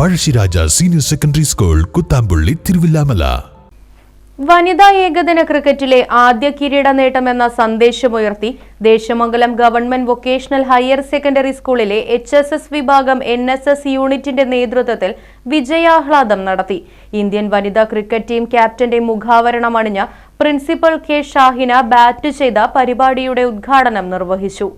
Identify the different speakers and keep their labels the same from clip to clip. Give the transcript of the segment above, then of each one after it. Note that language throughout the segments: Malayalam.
Speaker 1: Pazhassiraja senior secondary school Kuthampully Thiruvilwamala.
Speaker 2: വനിതാ ഏകദിന ക്രിക്കറ്റിലെ ആദ്യ കിരീട നേട്ടമെന്ന സന്ദേശമുയർത്തി Desamangalam government vocational higher secondary സ്കൂളിലെ എച്ച് എസ് എസ് വിഭാഗം എൻ എസ് എസ് യൂണിറ്റിന്റെ നേതൃത്വത്തിൽ വിജയാഹ്ലാദം നടത്തി. ഇന്ത്യൻ വനിതാ ക്രിക്കറ്റ് ടീം ക്യാപ്റ്റന്റെ മുഖാവരണം അണിഞ്ഞ പ്രിൻസിപ്പൽ കെ ഷാഹിന ബാറ്റ് ചെയ്ത പരിപാടിയുടെ ഉദ്ഘാടനം നിർവഹിച്ചു.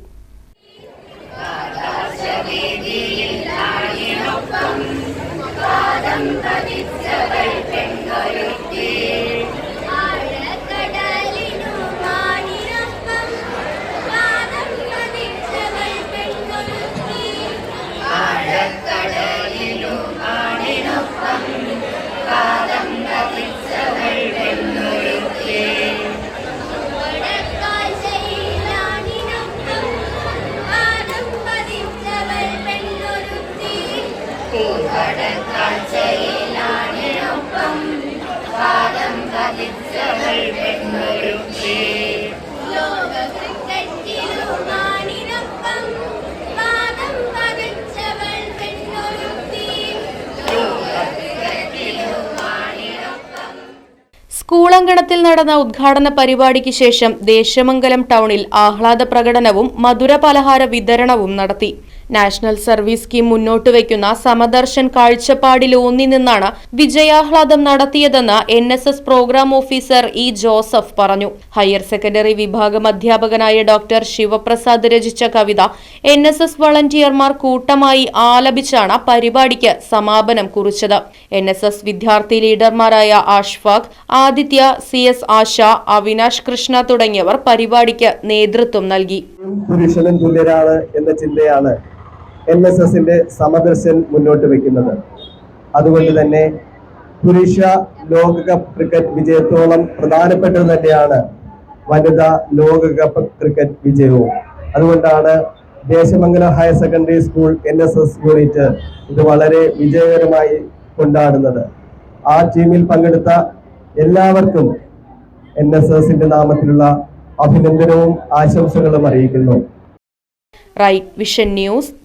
Speaker 2: സ്കൂളങ്കണത്തിൽ നടന്ന ഉദ്ഘാടന പരിപാടിക്ക് ശേഷം ദേശമംഗലം ടൗണിൽ ആഹ്ലാദ പ്രകടനവും മധുര പലഹാര വിതരണവും നടത്തി നാഷണൽ സർവീസ് സ്കീം മുന്നോട്ട് വയ്ക്കുന്ന സമദർശൻ കാഴ്ചപ്പാടിൽ ഊന്നി നിന്നാണ് വിജയാഹ്ലാദം നടത്തിയതെന്ന് N S S program officer E Joseph പറഞ്ഞു. ഹയർ സെക്കൻഡറി വിഭാഗം അധ്യാപകനായ ഡോക്ടർ ശിവപ്രസാദ് രചിച്ച കവിത എൻ എസ് എസ് വളണ്ടിയർമാർ കൂട്ടമായി ആലപിച്ചാണ് പരിപാടിക്ക് സമാപനം കുറിച്ചത്. എൻ എസ് എസ് വിദ്യാർത്ഥി ലീഡർമാരായ ആഷ്ഫാഖ് ആദിത്യ സി എസ് ആശ അവിനാഷ് കൃഷ്ണ തുടങ്ങിയവർ പരിപാടിക്ക് നേതൃത്വം നൽകി.
Speaker 3: എന്ന ചിന്തയാണ് എൻ എസ് എസിന്റെ സമദർശൻ മുന്നോട്ട് വെക്കുന്നത്. അതുകൊണ്ട് തന്നെ പുരുഷ ലോകകപ്പ് ക്രിക്കറ്റ് വിജയത്തോളം പ്രധാനപ്പെട്ടത് തന്നെയാണ് വനിതാ ലോകകപ്പ് ക്രിക്കറ്റ് വിജയവും. അതുകൊണ്ടാണ് Desamangalam higher secondary school N S S unit ഇത് വളരെ വിജയകരമായി കൊണ്ടാടുന്നത്. ആ ടീമിൽ പങ്കെടുത്ത എല്ലാവർക്കും എൻ എസ് എസിന്റെ നാമത്തിലുള്ള അഭിനന്ദനവും ആശംസകളും അറിയിക്കുന്നു.
Speaker 2: Right vision news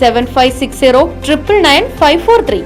Speaker 2: Seven five six zero triple nine five four three